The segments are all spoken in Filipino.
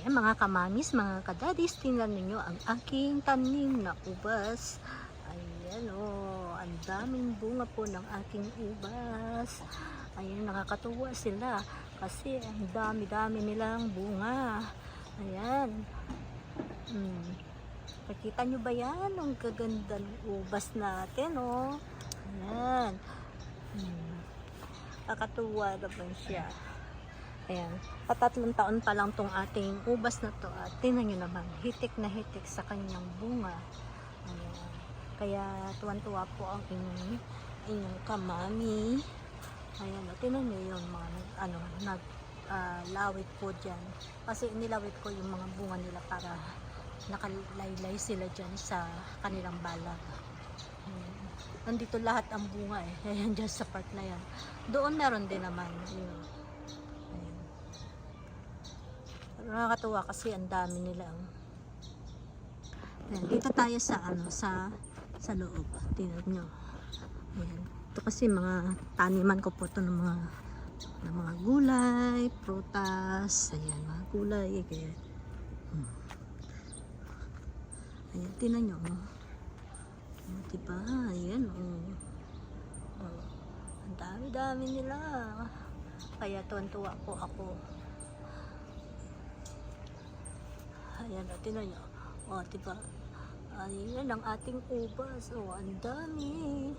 Ayan mga kamamis, mga kadadis, tingnan ninyo ang aking tanim na ubas. Ayan o, oh, ang daming bunga po ng aking ubas. Ayan, nakakatuwa sila kasi ang dami-dami nilang bunga. Ayan. Hmm. Nakita nyo ba yan? Ang kaganda ng ubas natin, oh. Ayan. Hmm. Nakakatuwa naman siya. Ayan. Patatlong taon pa lang tong ating ubas na to. At tingnan nyo naman, hitik na hitik sa kanyang bunga. Ayan. Kaya tuwan-tuwa po ang inyong, inyong kamami. Ayan. At tingnan nyo yung mga ano, nag ah, lawit po dyan. Kasi nilawit ko yung mga bunga nila para nakalaylay sila dyan sa kanilang balag. Nandito lahat ang bunga eh. Ayan dyan sa part na yan. Doon meron din naman. Ayan. Nakakatuwa kasi ang dami nila. oh. Ayan, dito tayo sa ano sa sa loob. Tingnan nyo. Ayan. Ito kasi mga taniman ko po to ng mga ng mga gulay, prutas, ayan, mga gulay, kaya, hmm. ayan, tinan nyo, oh. Oh, diba, ayan, oh. oh. ang dami-dami nila, kaya tuwan-tuwa po ako, ayan, oh, tinan nyo, oh, diba, ayan ang ating ubas, oh, ang dami,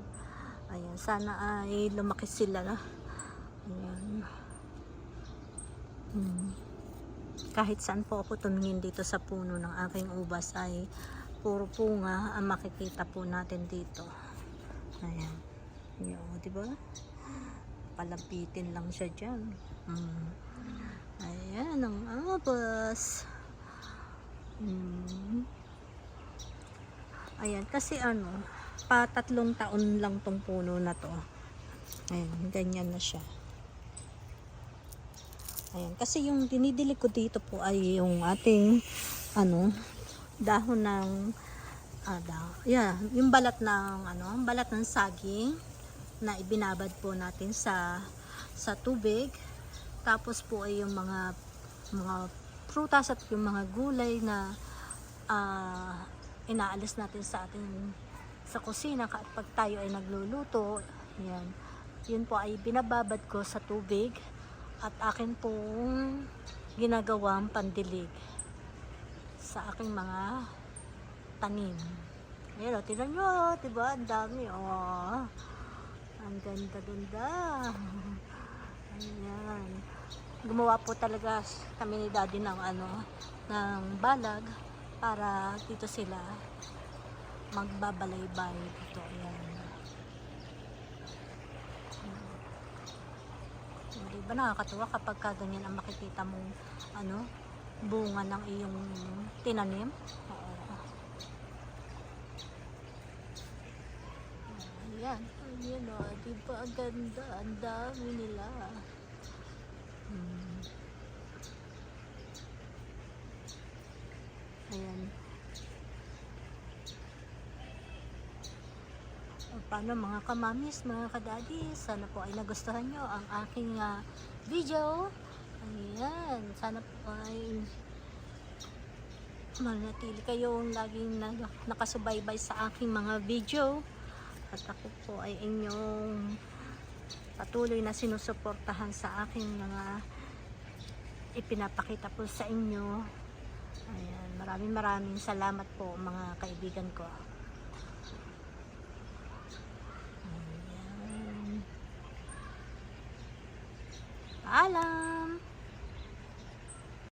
ayan, sana ay lumaki sila na, Ayan. Hmm. Kahit saan po ako tumingin dito sa puno ng aking ubas ay puro punga ang makikita po natin dito. Ayan. Yo, di ba? Palapitin lang siya diyan. Hmm. Ayan ang ubas. Hmm. Ayan, kasi ano, pa tatlong taon lang tong puno na to. Ayan, ganyan na siya. Ayan, kasi yung dinidili ko dito po ay yung ating ano, dahon ng ah, da, yeah, yung balat ng ano, balat ng saging na ibinabad po natin sa sa tubig. Tapos po ay yung mga mga prutas at yung mga gulay na ah, inaalis natin sa ating sa kusina kapag tayo ay nagluluto. Yan. Yun po ay binababad ko sa tubig at akin pong ginagawang pandilig sa aking mga tanim. Ayan o, tignan nyo, diba? Ang dami, oh. Ang ganda-ganda. Gumawa po talaga kami ni daddy ng ano, ng balag para dito sila magbabalay-bay dito. Ayan. Hindi ba nakakatuwa kapag ka ganyan ang makikita mong ano, bunga ng iyong tinanim? Oo. Ayan. Ayan o. Di ba ang ganda? Ang dami nila. Hmm. Ayan. O, Paano mga kamamis, mga kadadi, sana po ay nagustuhan nyo ang aking ah, video. Ayan, sana po ay manatili kayong laging nakasubaybay sa aking mga video. At ako po ay inyong patuloy na sinusuportahan sa aking mga ipinapakita po sa inyo. Ayan, maraming maraming salamat po mga kaibigan ko. Paalam!